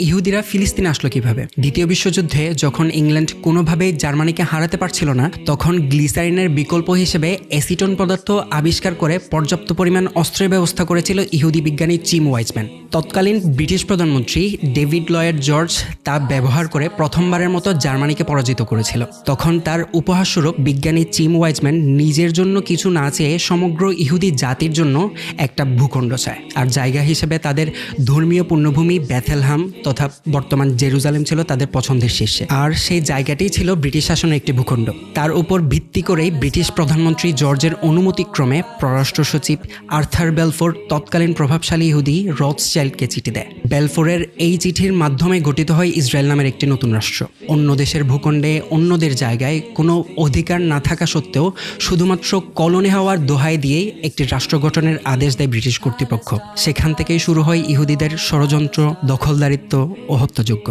ইহুদিরা ফিলিস্তিনে আসলো কীভাবে? দ্বিতীয় বিশ্বযুদ্ধে যখন ইংল্যান্ড কোনোভাবেই জার্মানিকে হারাতে পারছিল না, তখন গ্লিসারিনের বিকল্প হিসেবে অ্যাসিটন পদার্থ আবিষ্কার করে পর্যাপ্ত পরিমাণ অস্ত্রের ব্যবস্থা করেছিল ইহুদি বিজ্ঞানী চিম ওয়াইজম্যান। তৎকালীন ব্রিটিশ প্রধানমন্ত্রী ডেভিড লয়েড জর্জ তা ব্যবহার করে প্রথমবারের মতো জার্মানিকে পরাজিত করেছিল। তখন তার উপহারস্বরূপ বিজ্ঞানী চিম ওয়াইজম্যান নিজের জন্য কিছু না চেয়ে সমগ্র ইহুদি জাতির জন্য একটা ভূখণ্ড চায়। আর জায়গা হিসেবে তাদের ধর্মীয় পুণ্যভূমি ব্যাথেলহাম তথা বর্তমান জেরুজালেম ছিল তাদের পছন্দের শীর্ষে। আর সেই জায়গাটি ছিল ব্রিটিশ শাসনের একটি ভূখণ্ড। তার উপর ভিত্তি করেই ব্রিটিশ প্রধানমন্ত্রী জর্জের অনুমতিক্রমে পররাষ্ট্র সচিব আর্থার বেলফোর তৎকালীন প্রভাবশালী ইহুদি রথ চাইল্ডকে চিঠি দেয়। বেলফোরের এই চিঠির মাধ্যমে গঠিত হয় ইসরায়েল নামের একটি নতুন রাষ্ট্র। অন্য দেশের ভূখণ্ডে অন্যদের জায়গায় কোনো অধিকার না থাকা সত্ত্বেও শুধুমাত্র কলোনি হওয়ার দোহাই দিয়েই একটি রাষ্ট্র গঠনের আদেশ দেয় ব্রিটিশ কর্তৃপক্ষ। সেখান থেকেই শুরু হয় ইহুদিদের ষড়যন্ত্র, দখলদারিত্ব ও হত্যাযজ্ঞ।